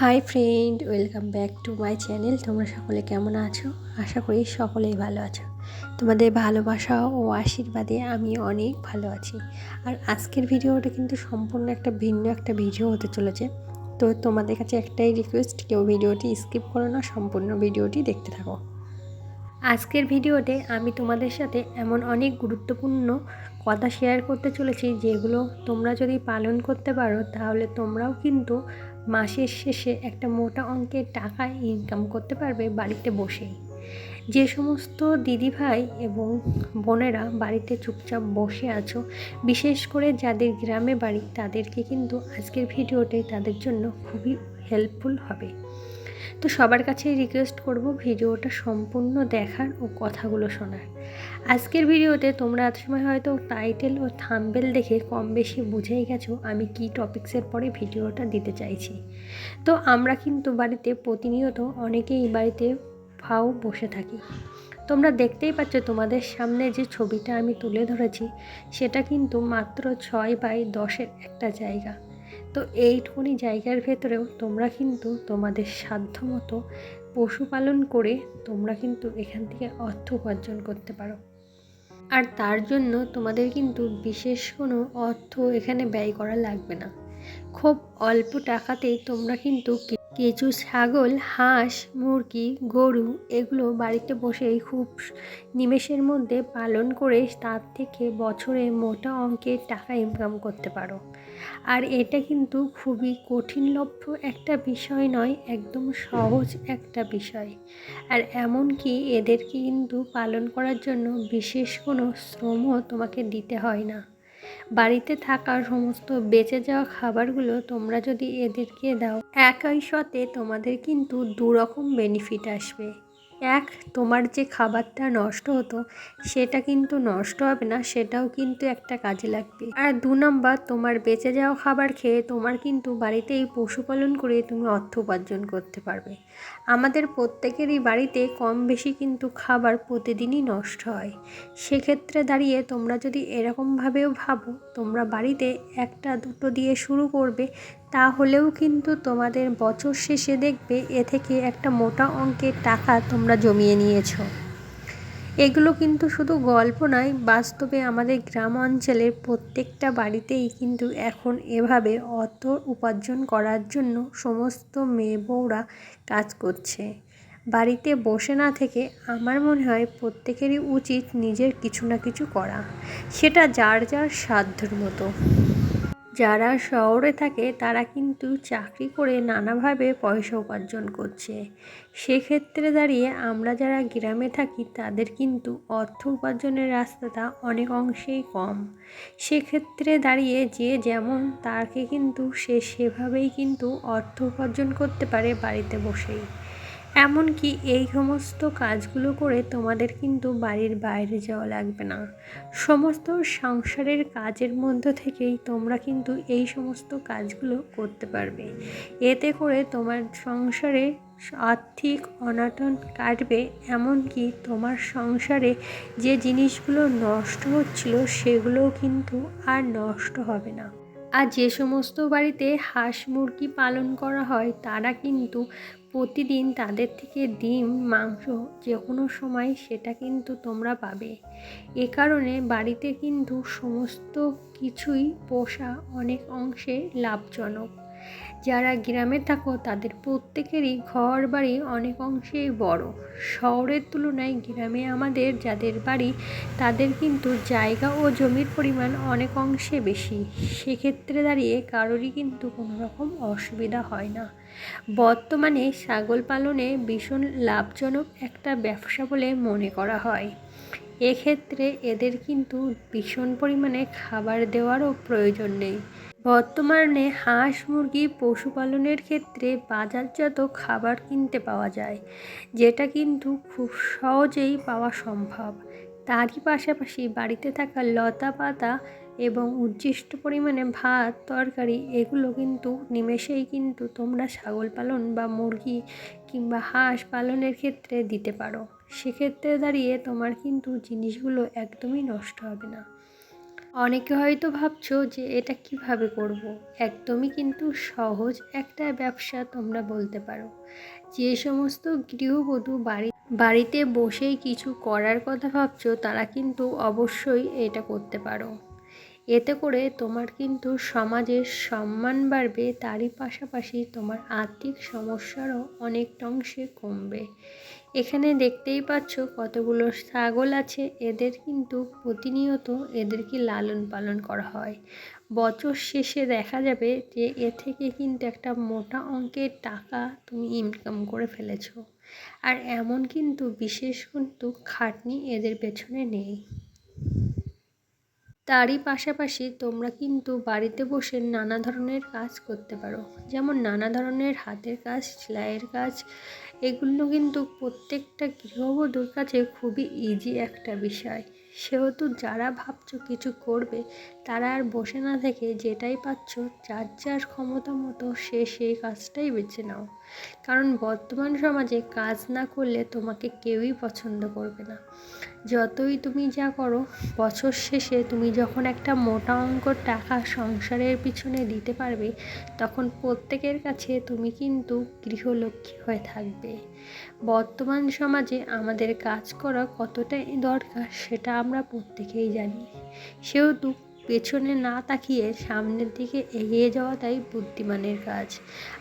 Hi friend, welcome back to my channel. তোমরা সকলে কেমন আছো? আশা করি সকলেই ভালো আছো। তোমাদের ভালোবাসা ও আশীর্বাদে আমি অনেক ভালো আছি। আর আজকের ভিডিওটা কিন্তু সম্পূর্ণ একটা ভিন্ন একটা ভিডিও হতে চলেছে। তো তোমাদের কাছে একটাই রিকোয়েস্ট কেউ ভিডিওটি স্কিপ করো না, সম্পূর্ণ ভিডিওটি দেখতে থাকো। আজকের ভিডিওতে আমি তোমাদের সাথে এমন অনেক গুরুত্বপূর্ণ কথা শেয়ার করতে চলেছি, যেগুলো তোমরা যদি পালন করতে পারো, তাহলে তোমরাও কিন্তু মাসের শেষে একটা মোটা অঙ্কের টাকা ইনকাম করতে পারবে বাড়িতে বসেই। যে সমস্ত দিদিভাই এবং বোনেরা বাড়িতে চুপচাপ বসে আছো, বিশেষ করে যাদের গ্রামে বাড়ি, তাদেরকে কিন্তু আজকের ভিডিওটাই তাদের জন্য খুবই হেল্পফুল হবে। তো সবার কাছেই রিকোয়েস্ট করব ভিডিওটা সম্পূর্ণ দেখার ও কথাগুলো শোনার। আজকের ভিডিওতে তোমরা এত সময় হয়তো টাইটেল ও থাম্বেল দেখে কম বেশি বুঝেই গেছো আমি কি টপিক্সের পরে ভিডিওটা দিতে চাইছি। তো আমরা কিন্তু বাড়িতে প্রতিনিয়ত অনেকেই বাড়িতে ফাও বসে থাকি। তোমরা দেখতেই পাচ্ছ তোমাদের সামনে যে ছবিটা আমি তুলে ধরেছি, সেটা কিন্তু মাত্র ছয় বাই দশের একটা জায়গা। তো এইটুকুনি জায়গার ভেতরেও তোমরা কিন্তু তোমাদের সাধ্য মতো পশুপালন করে তোমরা কিন্তু এখান থেকে অর্থ উপার্জন করতে পারো। আর তার জন্য তোমাদের কিন্তু বিশেষ কোনো অর্থ এখানে ব্যয় করা লাগবে না। খুব অল্প টাকাতেই তোমরা কিন্তু কিছু ছাগল, হাঁস, মুরগি, গরু এগুলো বাড়িতে বসেই খুব নিমেষের মধ্যে পালন করে তার থেকে বছরে মোটা অঙ্কের টাকা ইনকাম করতে পারো। আর এটা কিন্তু খুবই কঠিনলভ্য একটা বিষয় নয়, একদম সহজ একটা বিষয়। আর এমনকি এদেরকে কিন্তু পালন করার জন্য বিশেষ কোনো শ্রমও তোমাকে দিতে হয় না। বাড়িতে থাকা সমস্ত বেঁচে যাওয়া খাবারগুলো তোমরা যদি এদেরকে দাও, একই সাথে তোমাদের কিন্তু দুরকম বেনিফিট আসবে। এক, তোমার যে খাবারটা নষ্ট হতো, সেটা কিন্তু নষ্ট হবে না, সেটাও কিন্তু একটা কাজে লাগবে। আর দু নম্বর, তোমার বেঁচে যাওয়া খাবার খেয়ে তোমার কিন্তু বাড়িতেই পশুপালন করে তুমি অর্থ উপার্জন করতে পারবে। আমাদের প্রত্যেকেরই বাড়িতে কম বেশি কিন্তু খাবার প্রতিদিনই নষ্ট হয়। সেক্ষেত্রে দাঁড়িয়ে তোমরা যদি এরকমভাবেও ভাবো, তোমরা বাড়িতে একটা দুটো দিয়ে শুরু করবে তাহলেও কিন্তু তোমাদের বছর শেষে দেখবে এ থেকে একটা মোটা অঙ্কের টাকা তোমরা জমিয়ে নিয়েছো। এগুলো কিন্তু শুধু গল্প নয়, বাস্তবে আমাদের গ্রাম অঞ্চলের প্রত্যেকটা বাড়িতেই কিন্তু এখন এভাবে অর্থ উপার্জন করার জন্য সমস্ত মেয়ে বউরা কাজ করছে। বাড়িতে বসে না থেকে আমার মনে হয় প্রত্যেকেরই উচিত নিজের কিছু না কিছু করা। সেটা যার যার সাধ্যর মতো। যারা শহরে থাকে, তারা কিন্তু চাকরি করে নানাভাবে পয়সা উপার্জন করছে। সেক্ষেত্রে দাঁড়িয়ে আমরা যারা গ্রামে থাকি, তাদের কিন্তু অর্থ উপার্জনের রাস্তাটা অনেক অংশেই কম। সেক্ষেত্রে দাঁড়িয়ে যে যেমন, তাকে কিন্তু সে সেভাবেই কিন্তু অর্থ উপার্জন করতে পারে বাড়িতে বসেই। এমনকি এই সমস্ত কাজগুলো করে তোমাদের কিন্তু বাড়ির বাইরে যাওয়া লাগবে না। সমস্ত সংসারের কাজের মধ্য থেকেই তোমরা কিন্তু এই সমস্ত কাজগুলো করতে পারবে। এতে করে তোমার সংসারে আর্থিক অনাটন কাটবে, এমনকি তোমার সংসারে যে জিনিসগুলো নষ্ট হচ্ছিল সেগুলোও কিন্তু আর নষ্ট হবে না। আর যে সমস্ত বাড়িতে হাঁস মুরগি পালন করা হয় তারা কিন্তু প্রতিদিন তাদের থেকে ডিম, মাংস যে কোনো সময় সেটা কিন্তু তোমরা পাবে। এ কারণে বাড়িতে কিন্তু সমস্ত কিছুই পোষা অনেক অংশে লাভজনক। যারা গ্রামে থাকো, তাদের প্রত্যেকেরই ঘর বাড়ি অনেক অংশেই বড়। শহরের তুলনায় গ্রামে আমাদের যাদের বাড়ি, তাদের কিন্তু জায়গা ও জমির পরিমাণ অনেক অংশে বেশি। সেক্ষেত্রে দাঁড়িয়ে কারোরই কিন্তু কোনো রকম অসুবিধা হয় না। বর্তমানে ছাগল পালনে ভীষণ লাভজনক একটা ব্যবসা বলে মনে করা হয়। এক্ষেত্রে এদের কিন্তু ভীষণ পরিমাণে খাবার দেওয়ারও প্রয়োজন নেই। বর্তমানে হাঁস, মুরগি পশুপালনের ক্ষেত্রে বাজারজাত খাবার কিনতে পাওয়া যায়, যেটা কিন্তু খুব সহজেই পাওয়া সম্ভব। তারই পাশাপাশি বাড়িতে থাকা লতা পাতা এবং উচ্ছিষ্ট পরিমাণে ভাত, তরকারি, এগুলো কিন্তু নিমেষেই কিন্তু তোমরা ছাগল পালন বা মুরগি কিংবা হাঁস পালনের ক্ষেত্রে দিতে পারো। সেক্ষেত্রে দাঁড়িয়ে তোমার কিন্তু জিনিসগুলো একদমই নষ্ট হবে না। অনেকে হয়তো ভাবছ যে এটা কীভাবে করব। একদমই কিন্তু সহজ একটা ব্যবসা তোমরা বলতে পারো। যে সমস্ত গৃহবধূ বাড়ি, বাড়িতে বসেই কিছু করার কথা ভাবছ, তারা কিন্তু অবশ্যই এটা করতে পারো। এতে করে তোমার কিন্তু সমাজের সম্মান বাড়বে, তারই পাশাপাশি তোমার আর্থিক সমস্যারও অনেকটা অংশে কমবে। এখানে দেখতেই পাচ্ছ কতগুলো ছাগল আছে। এদের কিন্তু প্রতিনিয়ত এদেরকে লালন পালন করা হয়। বছর শেষে দেখা যাবে যে এ থেকে কিন্তু একটা মোটা অঙ্কের টাকা তুমি ইনকাম করে ফেলেছ। আর এমন কিন্তু বিশেষ কিন্তু খাটনি এদের পেছনে নেই। তারই পাশাপাশি তোমরা কিন্তু বাড়িতে বসে নানা ধরনের কাজ করতে পারো। যেমন নানা ধরনের হাতের কাজ, সেলাইয়ের কাজ, এগুলো কিন্তু প্রত্যেকটা গৃহবধূর কাছে খুবই ইজি একটা বিষয়। সেহেতু যারা ভাবছ কিছু করবে, তারা আর বসে না থেকে যেটাই পাচ্ছ, যার যার ক্ষমতা মতো সে সেই কাজটাই বেছে নাও। কারণ বর্তমান সমাজে কাজ না করলে তোমাকে কেউই পছন্দ করবে না। যতই তুমি যা করো, বছর শেষে তুমি যখন একটা মোটা অঙ্ক টাকা সংসারের পিছনে দিতে পারবে, তখন প্রত্যেকের কাছে তুমি কিন্তু গৃহলক্ষ্মী হয়ে থাকবে। বর্তমান সমাজে আমাদের কাজ করা কতটাই দরকার, সেটা আমরা প্রত্যেকেই জানি। সেহেতু পেছনে না তাকিয়ে সামনের দিকে এগিয়ে যাওয়াটাই বুদ্ধিমানের কাজ।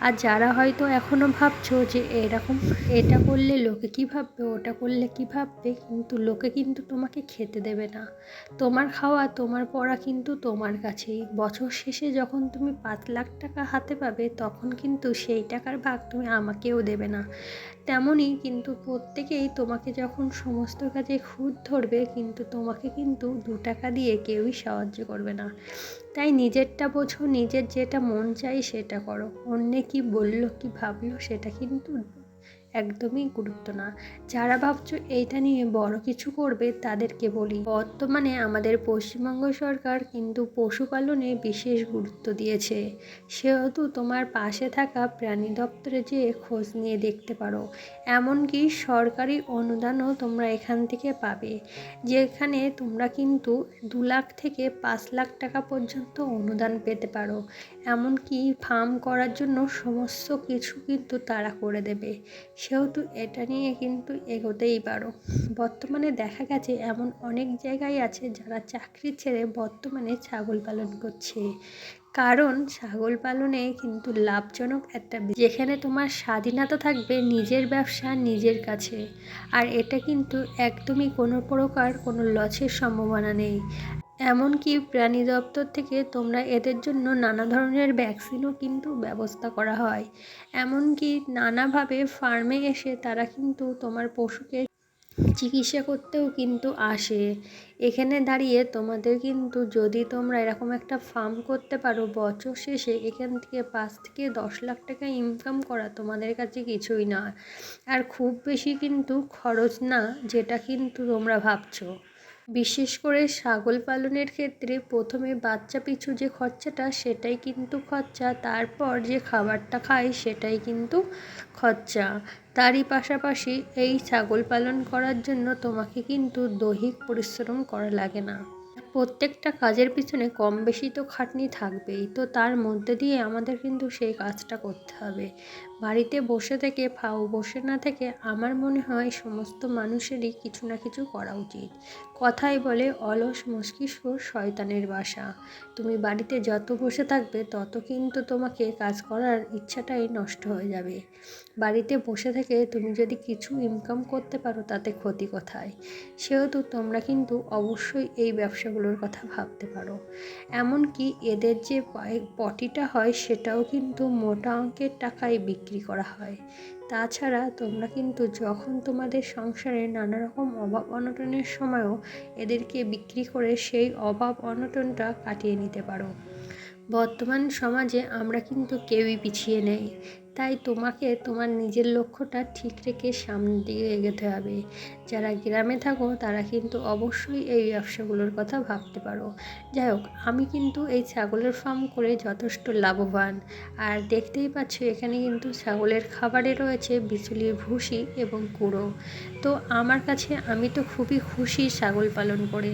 আর যারা হয়তো এখনও ভাবছ যে এরকম এটা করলে লোকে কী ভাববে, ওটা করলে কী ভাববে, কিন্তু লোকে কিন্তু তোমাকে খেতে দেবে না। তোমার খাওয়া, তোমার পড়া কিন্তু তোমার কাছেই। বছর শেষে যখন তুমি পাঁচ লাখ টাকা হাতে পাবে, তখন কিন্তু সেই টাকার ভাগ তুমি আমাকেও দেবে না। তেমনই কিন্তু প্রত্যেকেই তোমাকে যখন সমস্ত কাজে খুঁত ধরবে, কিন্তু তোমাকে কিন্তু দু টাকা দিয়ে কেউই সাহায্য করবে না। তাই নিজেরটা বোঝো, নিজের যেটা মন চাই সেটা করো। অন্যে কি বলল, কি ভাবলো, সেটা কিন্তু একদমই গুরুত্ব না। যারা ভাবছ এইটা নিয়ে বড় কিছু করবে, তাদেরকে বলি, বর্তমানে আমাদের পশ্চিমবঙ্গ সরকার কিন্তু পশুপালনে বিশেষ গুরুত্ব দিয়েছে। সেহেতু তোমার পাশে থাকা প্রাণী দপ্তরে যেয়ে খোঁজ নিয়ে দেখতে পারো। এমনকি সরকারি অনুদানও তোমরা এখান থেকে পাবে, যেখানে তোমরা কিন্তু দু লাখ থেকে পাঁচ লাখ টাকা পর্যন্ত অনুদান পেতে পারো। এমনকি ফার্ম করার জন্য সমস্ত কিছু কিন্তু তারা করে দেবে। সেহেতু এটা নিয়ে কিন্তু এগোতেই পারো। বর্তমানে দেখা গেছে এমন অনেক জায়গায় আছে যারা চাকরি ছেড়ে বর্তমানে ছাগল পালন করছে। কারণ ছাগল পালনে কিন্তু লাভজনক একটা যেখানে তোমার স্বাধীনতা থাকবে নিজের ব্যবসা, নিজের কাছে। আর এটা কিন্তু একদমই কোনো প্রকার কোনো লসের সম্ভাবনা নেই। এমনকি প্রাণী দপ্তর থেকে তোমরা এদের জন্য নানা ধরনের ভ্যাকসিনও কিন্তু ব্যবস্থা করা হয়। এমনকি নানাভাবে ফার্মে এসে তারা কিন্তু তোমার পশুকে চিকিৎসা করতেও কিন্তু আসে। এখানে দাঁড়িয়ে তোমাদের কিন্তু যদি তোমরা এরকম একটা ফার্ম করতে পারো বছর শেষে, এখান থেকে পাঁচ থেকে দশ লাখ টাকা ইনকাম করা তোমাদের কাছে কিছুই না। আর খুব বেশি কিন্তু খরচ না, যেটা কিন্তু তোমরা ভাবছ। বিশেষ করে ছাগল পালনের ক্ষেত্রে প্রথমে বাচ্চা পিছু যে খরচাটা, সেটাই কিন্তু খরচা। তারপর যে খাবারটা খায়, সেটাই কিন্তু খরচা। তারই পাশাপাশি এই ছাগল পালন করার জন্য তোমাকে কিন্তু দৈহিক পরিশ্রম করা লাগে না। প্রত্যেকটা কাজের পিছনে কম বেশি তো খাটনি থাকবেই। তো তার মধ্যে দিয়ে আমাদের কিন্তু সেই কাজটা করতে হবে। বাড়িতে বসে থেকে ফাও বসে না থেকে আমার মনে হয় সমস্ত মানুষেরই কিছু না কিছু করা উচিত। কথাই বলে, অলস মস্তিষ্ক শয়তানের বাসা। তুমি বাড়িতে যত বসে থাকবে, তত কিন্তু তোমাকে কাজ করার ইচ্ছাটাই নষ্ট হয়ে যাবে। বাড়িতে বসে থেকে তুমি যদি কিছু ইনকাম করতে পারো, তাতে ক্ষতি কোথায়? সেহেতু তোমরা কিন্তু অবশ্যই এই ব্যবসাগুলোর কথা ভাবতে পারো। এমনকি এদের যে পটিটা হয়, সেটাও কিন্তু মোটা অঙ্কের টাকায় বিক্রি করা হয়। তাছাড়া তোমরা কিন্তু যখন তোমাদের সংসারে নানা রকম অভাব অনটনের সময়ও এদেরকে বিক্রি করে সেই অভাব অনটনটা কাটিয়ে নিতে পারো। বর্তমান সমাজে আমরা কিন্তু কেউই পিছিয়ে নেই। তাই তোমাকে তোমার নিজের লক্ষ্যটা ঠিক রেখে সামনের দিকে এগোতে হবে। যারা গ্রামে থাকো, তারা কিন্তু অবশ্যই এই ব্যবসাগুলোর কথা ভাবতে পারো। যাই হোক, আমি কিন্তু এই ছাগলের ফার্ম করে যথেষ্ট লাভবান। আর দেখতেই পাচ্ছ, এখানে কিন্তু ছাগলের খাবারে রয়েছে বিচুলির ভুসি এবং কুড়ো তো আমার কাছে, আমি তো খুবই খুশি ছাগল পালন করে।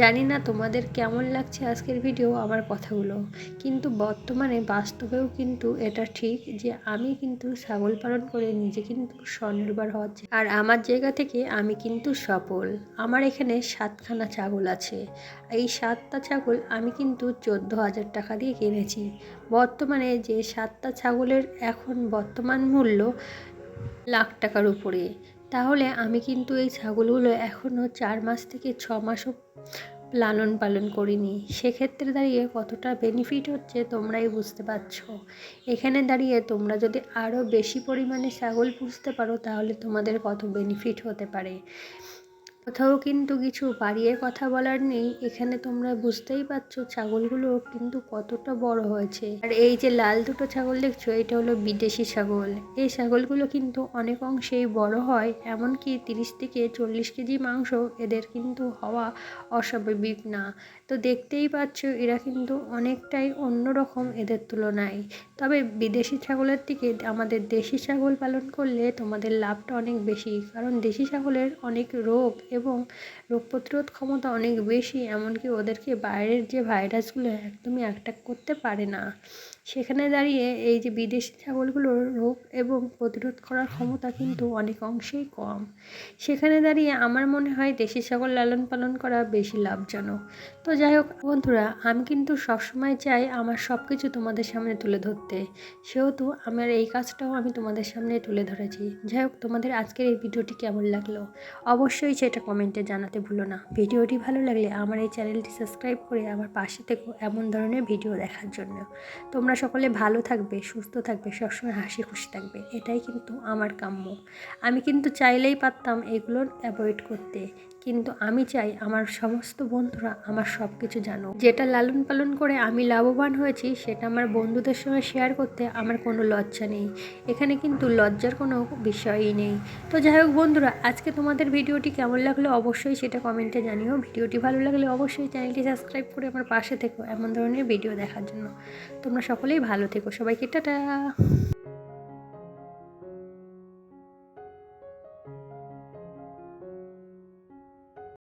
জানি না তোমাদের কেমন লাগছে আজকের ভিডিও আমার কথাগুলো। কিন্তু বর্তমানে বাস্তবেও কিন্তু এটা ঠিক যে, আমি কিন্তু ছাগল পালন করে নিজে কিন্তু স্বনির্ভর হওয়ার আর আমার জায়গা থেকে আমি কিন্তু সফল। আমার এখানে সাতখানা ছাগল আছে। এই সাতটা ছাগল আমি কিন্তু চোদ্দ হাজার টাকা দিয়ে কিনেছি। বর্তমানে যে সাতটা ছাগলের এখন বর্তমান মূল্য লাখ টাকার উপরে। তাহলে আমি কিন্তু এই ছাগলগুলো এখনও চার মাস থেকে ছ মাসও লালন পালন করিনি। সেক্ষেত্রে দাঁড়িয়ে কতটা বেনিফিট হচ্ছে তোমরাই বুঝতে পারছ। এখানে দাঁড়িয়ে তোমরা যদি আরও বেশি পরিমাণে ছাগল পুষতে পারো, তাহলে তোমাদের কত বেনিফিট হতে পারে। কোথাও কিন্তু কিছু বাড়িয়ে কথা বলার নেই। এখানে তোমরা বুঝতেই পারছ ছাগলগুলো কিন্তু কতটা বড় হয়েছে। আর এই যে লাল দুটো ছাগল দেখছ, এটা হলো বিদেশি ছাগল। এই ছাগলগুলো কিন্তু অনেক অংশেই বড় হয়, এমনকি তিরিশ থেকে চল্লিশ কেজি মাংস এদের কিন্তু হওয়া অস্বাভাবিক না। তো দেখতেই পাচ্ছ এরা কিন্তু অনেকটাই অন্যরকম এদের তুলনায়। তবে বিদেশি ছাগলের থেকে আমাদের দেশি ছাগল পালন করলে তোমাদের লাভটা অনেক বেশি, কারণ দেশি ছাগলের অনেক রোগ এবং রোগ প্রতিরোধ ক্ষমতা অনেক বেশি, এমনকি ওদেরকে বাইরের যে ভাইরাসগুলো একদমই অ্যাটাক করতে পারে না। সেখানে দাঁড়িয়ে এই যে বিদেশি ছাগলগুলোর রোগ এবং প্রতিরোধ করার ক্ষমতা কিন্তু অনেক অংশেই কম। সেখানে দাঁড়িয়ে আমার মনে হয় দেশি ছাগল লালন পালন করা বেশি লাভজনক। তো যাই হোক, বন্ধুরা, আমি কিন্তু সবসময় চাই আমার সব কিছু তোমাদের সামনে তুলে ধরতে। সেহেতু আমার এই কাজটাও আমি তোমাদের সামনে তুলে ধরেছি। যাই হোক, তোমাদের আজকের এই ভিডিওটি কেমন লাগল? অবশ্যই সেটা কমেন্টে জানাতে ভুলো না। ভিডিওটি ভালো লাগলে আমার এই চ্যানেলটি সাবস্ক্রাইব করে আমার পাশে থেকো এমন ধরনের ভিডিও দেখার জন্য। তোমরা সকলে ভালো থাকবে, সুস্থ থাকবে, সবসময় হাসি খুশি থাকবে। এটাই কিন্তু আমার কাম্য। আমি কিন্তু চাইলেই পারতাম এগুলোর অ্যাভয়েড করতে। কিন্তু আমি চাই আমার সমস্ত বন্ধুরা আমার সব কিছু জানো যেটা লালন পালন করে আমি লাভবান হয়েছি, সেটা আমার বন্ধুদের সঙ্গে শেয়ার করতে আমার কোনো লজ্জা নেই। এখানে কিন্তু লজ্জার কোনো বিষয়ই নেই। তো যাই হোক বন্ধুরা, আজকে তোমাদের ভিডিওটি কেমন লাগল অবশ্যই সেটা কমেন্টে জানিও। ভিডিওটি ভালো লাগলে অবশ্যই চ্যানেলটি সাবস্ক্রাইব করে আমার পাশে থেকো এমন ধরনের ভিডিও দেখার জন্য। তোমরা সকলেই ভালো থেকো। সবাইকে টাটা!